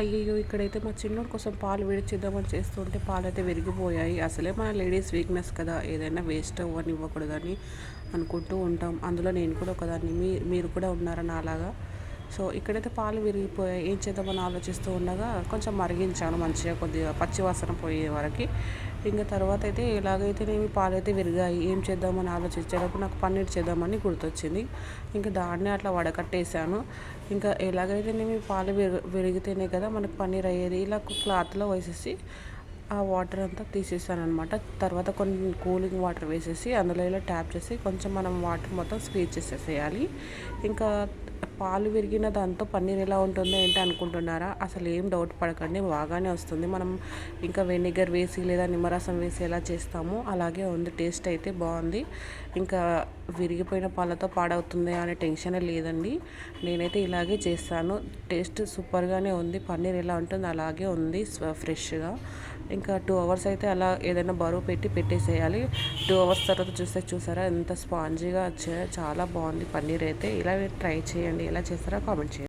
అయ్యో ఇక్కడైతే మా చిన్నోడి కోసం పాలు వేడి చేద్దామని చేస్తుంటే పాలు అయితే విరిగిపోయాయి. అసలే మన లేడీస్ వీక్నెస్ కదా ఏదైనా వేస్ట్ అవ్వని ఇవ్వకూడదని అనుకుంటూ ఉంటాం. అందులో నేను కూడా ఒకదాన్ని మీ మీరు కూడా ఉన్నారా నాలాగా? సో ఇక్కడైతే పాలు విరిగిపోయాయి ఏం చేద్దామని ఆలోచిస్తూ ఉండగా కొంచెం మరిగించాను మంచిగా కొద్దిగా పచ్చివాసన పోయే వరకు. ఇంకా తర్వాత అయితే ఎలాగైతేనేమి పాలు అయితే విరిగాయి ఏం చేద్దామని ఆలోచించేటప్పుడు నాకు పన్నీర్ చేద్దామని గుర్తొచ్చింది. ఇంకా దాన్ని అట్లా వడకట్టేసాను ఇంకా ఎలాగైతేనేమి పాలు విరి విరిగితేనే కదా మనకు పన్నీర్ అయ్యేది. ఇలా క్లాత్లో వేసేసి ఆ వాటర్ అంతా తీసేసాను అనమాట తర్వాత కొన్ని కూలింగ్ వాటర్ వేసేసి అందులో ఇలా ట్యాప్ చేసి కొంచెం మనం వాటర్ మొత్తం స్క్వీజ్ చేసేసేయాలి. ఇంకా పాలు విరిగిన దాంతో పన్నీర్ ఎలా ఉంటుందో ఏంటి అనుకుంటున్నారా? అసలు ఏం డౌట్ పడకండి బాగానే వస్తుంది. మనం ఇంకా వెనిగర్ వేసి లేదా నిమ్మరసం వేసి ఎలా చేస్తామో అలాగే ఉంది టేస్ట్ అయితే బాగుంది. ఇంకా విరిగిపోయిన పాలతో పాడవుతుంది అనే టెన్షన్ లేదండి. నేనైతే ఇలాగే చేస్తాను. టేస్ట్ సూపర్గానే ఉంది పన్నీర్ ఎలా ఉంటుంది అలాగే ఉంది ఫ్రెష్గా. ఇంకా టూ అవర్స్ అయితే అలా ఏదైనా బరువు పెట్టి పెట్టేసేయాలి. టూ అవర్స్ తర్వాత చూస్తే చూసారా ఎంత స్పాంజీగా వచ్చాయో చాలా బాగుంది పన్నీర్ అయితే. ఇలా ట్రై చేయండి. ఎలా చేస్తారో కామెంట్ చేయండి.